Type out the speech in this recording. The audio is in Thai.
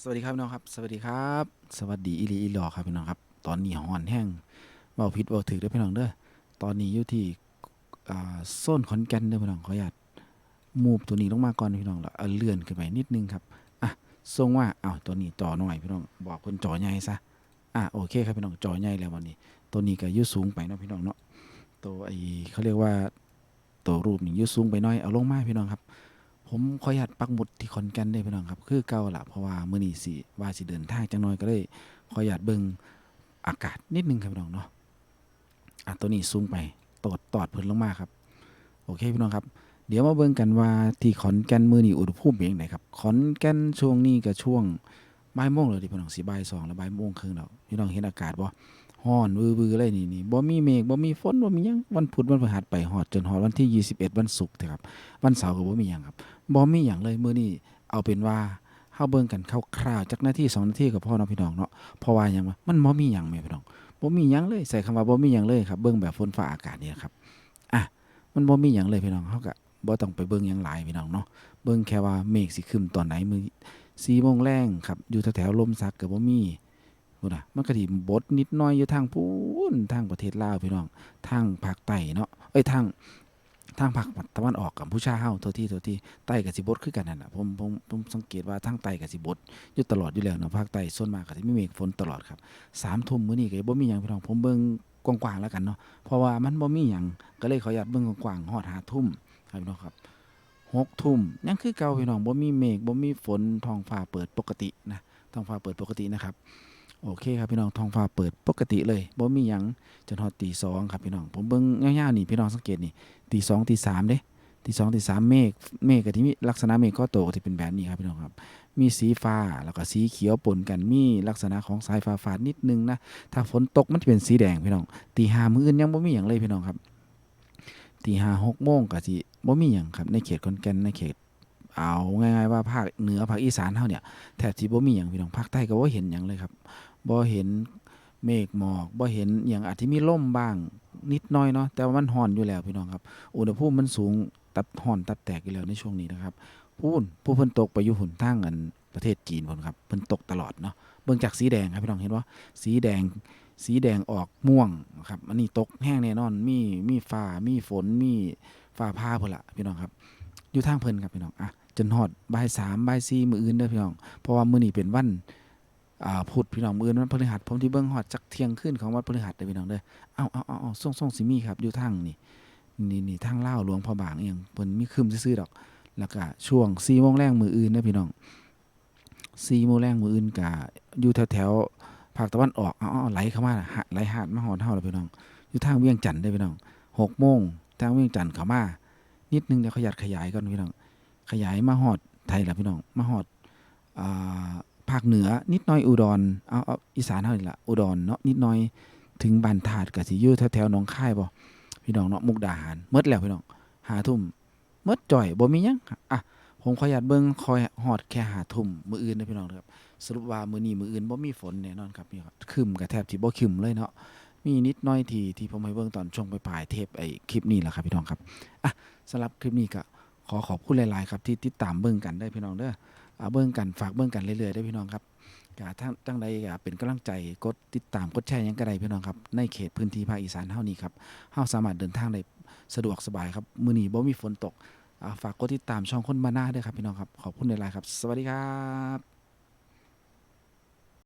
สวัสดีครับพี่น้องครับ สวัสดีครับ สวัสดีอีลีอีหลอครับพี่น้องครับ ตอนนี้ฮ้อนแห้งเบาพิษเบาถือเด้พี่น้องเด้อ ตอนนี้อยู่ที่โซนขอนแก่นเด้อพี่น้องขออนุญาตมูฟตัวนี้ลงมาก่อนพี่น้องแล้วเอาเลื่อนขึ้นไปนิดนึงครับ อะทรงว่าอ้าวตัวนี้จอหน่อยพี่น้อง บอกคนจอใหญ่ซะ อะโอเคครับพี่น้องจอใหญ่แล้ววันนี้ ตัวนี้ก็ยุ่สูงไปเนาะพี่น้องเนาะ ตัวไอเขาเรียกว่าตัวรูปนี่ยุ่สูงไปหน้อย เอาลงมาพี่น้องครับ ผมขออนุญาตปักหมุดที่ขอนแก่นได้พี่น้องครับ คือเก่าละเพราะว่ามื้อนี้สิว่าสิเดินทางจังน้อยก็เลยขออนุญาตเบิ่งอากาศนิดนึงครับพี่น้องเนาะอะตัวนี้สูงไปตอดตอดเพิ่นลงมาครับ โอเคพี่น้องครับ เดี๋ยวมาเบิ่งกันว่าที่ขอนแก่นมื้อนี้อุณหภูมิเป็นจังไดครับขอนแก่นช่วงนี้ก็ช่วงบ่ายโมงเลยที่พี่น้องสิบ่ายสองแล้วบ่ายโมงครึ่งแล้วพี่น้องเห็นอากาศบ่ ฮ้อนวือๆเลยนี่นี่บ่มีเมฆบ่มีฝนบ่มีหยังวันพุธวันพฤหัสไปฮอดจนฮอดวันที่ 21 วันศุกร์เถอะครับวันเสาร์ก็บ่มีหยังครับบ่มีหยังเลยมื้อนี้เอาเป็นว่าเฮาเบิ่งกันคร่าวๆจักนาที2นาทีก็พอเนาะพี่น้องเนาะเพราะว่าหยังวะมันบ่มีหยังแม่พี่น้องบ่มีหยังเลยใส่คำว่าบ่มีหยังเลยครับเบิ่งแบบฝนฟ้าอากาศนี่นะครับอะมันบ่มีหยังเลยพี่น้องเฮาก็บ่ต้องไปเบิ่งหยังหลายพี่น้องเนาะเบิ่งแค่ว่าเมฆสิครึ้มตอนไหนมื้อ4โมงแรงครับอยู่แถวๆลมสักก็บ่มี พุ่นน่ะมันก็สิบดนิดหน่อยอยู่ทางพูนทางประเทศลาวพี่น้องทางภาคใต้เนาะเอ้ยทางทางภาคตะวันออกกัมพูชาเฮาโทษที่โทษที่ใต้กับสิบดคือกันนั่นน่ะผมผมผมสังเกตว่าทางใต้กับสิบดอยู่ตลอดอยู่แล้วเนาะภาคใต้ส่วนมากก็สิมีเมฆฝนตลอดครับสามทุ่มมื้อนี้ก็บ่มีหยังพี่น้องผมเบิ่งกว้างๆแล้วกันเนาะเพราะว่ามันบ่มีหยังก็เลยขออนุญาตเบิ่งกว้างๆฮอด5ทุ่มครับพี่น้องครับหกทุ่มยังคือเก่าพี่น้องบ่มีเมฆบ่มีฝนท้องฟ้าเปิดปกตินะท้องฟ้าเปิดปกตินะครับ โอเคครับพี่น้องท้องฟ้าเปิดปกติเลยบ่มีหยังจนฮอดตีสองครับพี่น้องผมเบิ่งยาวๆนี่พี่น้องสังเกตนี่ตีสองตีสามเด้ตีสองตีสามเมฆเมฆกับที่มีลักษณะเมฆก็โตก็ที่เป็นแบบนี้ครับพี่น้องครับ มีสีฟ้าแล้วก็สีเขียวปนกันมีลักษณะของสายฟ้าฝาดนิดนึงนะถ้าฝนตกมันจะเป็นสีแดงพี่น้องตีห้ามื้ออื่นยังบ่มีหยังเลยพี่น้องครับตีห้าหกโมงก็สิบ่มีหยังครับในเขตขอนแก่นในเขต เอาง่ายๆว่าภาคเหนือภาคอีสานเฮาเนี่ยแทบสิบ่มีหยังพี่น้องภาคใต้ก็บ่เห็นหยังเลยครับบ่เห็นเมฆหมอกบ่เห็นหยังอาจจะมีลมบ้างนิดน้อยเนาะแต่ว่ามันฮ้อนอยู่แล้วพี่น้องครับ อุณหภูมิมันสูงตับฮ้อนตับแตกอยู่แล้วในช่วงนี้นะครับพูนผู้เพิ่นตกไปอยู่หุ่นทางอันประเทศจีนพุ่นครับเพิ่นตกตลอดเนาะเบิ่งจากสีแดงครับพี่น้องเห็นว่าสีแดงสีแดงออกม่วงครับอันนี้ตกแห้งแน่นอนมีมีฟ้ามีฝนมีฟ้าผ่าพุ่นละพี่น้องครับ อยู่ทางเพิ่นครับพี่น้องอะ จนฮอดบ่ายสามบ่ายสี่มืออื่นเด้อพี่น้อง เพราะว่ามื้อนี้เป็นวันพุธพี่น้องมืออื่นวันพฤหัสผมที่เบิ่งฮอดจักเที่ยงคืนของวันพฤหัสเด้อพี่น้องเด้อเอาเอาเอาเอาส่งส่งสิมีครับอยู่ทางนี่นี่นี่ทางเล่าหลวงพระบางอหยังเพิ่นมีคืมซื่อๆดอก แล้วก็ช่วง4โมงแรงมืออื่นเด้อพี่น้อง4โมงแรงมืออื่นก็อยู่แถวๆภาคตะวันออกอ้อๆไหลเข้ามาน่ะหะไหลหาดมาฮอดเฮาแล้วพี่น้อง อยู่ทางเวียงจันทน์เด้อพี่น้อง6โมงทางเวียงจันทน์เข้ามา นิดนึงเดี๋ยวขยัดขยายก่อนพี่น้อง ขยายมาฮอดไทยล้วพี่น้องมาฮอดภาคเหนือนิดหน่อยอุดรเอาเอาอีสานเฮานี่ล่ะอุดรเนาะนิดหน่อยถึงบานธาตุก็สิยู่แถวๆหนองคายบ่พี่น้องเนาะมุกดาหารหมดแล้วพี่น้องหาทุ่มหมดจ่อยบ่มีหยังอะผมขออนุญาตเบิ่งคอยฮอดแค่หาทุ่มมื้ออื่นเด้อพี่น้องครับสรุปว่ามื้อนี้มื้ออื่นบ่มีฝนแน่นอนครับพี่ครับคึมก็แทบสิบ่คึมเลยเนาะมีนิดหน่อยที่ที่ผมให้เบิ่งตอนช่วงปลายๆเทปไอ้คลิปนี้แหละครับพี่น้องครับอะสำหรับคลิปนี้ก็ ขอขอบคุณหลาย ๆ ครับที่ติดตามเบิ่งกันได้พี่น้องเด้ออ่าเบิ่งกันฝากเบิ่งกันเรื่อย ๆ ได้พี่น้องครับก็ถ้าจังใดก็เป็นกำลังใจกดติดตามกดแชร์ยังกระไดพี่น้องครับในเขตพื้นที่ภาคอีสานเท่านี้ครับเฮาสามารถเดินทางได้สะดวกสบายครับมื้อนี้บ่มีฝนตกอ่าฝากกดติดตามช่องคนบ้านนาด้วยครับพี่น้องครับขอบคุณหลายๆครับ สวัสดีครับ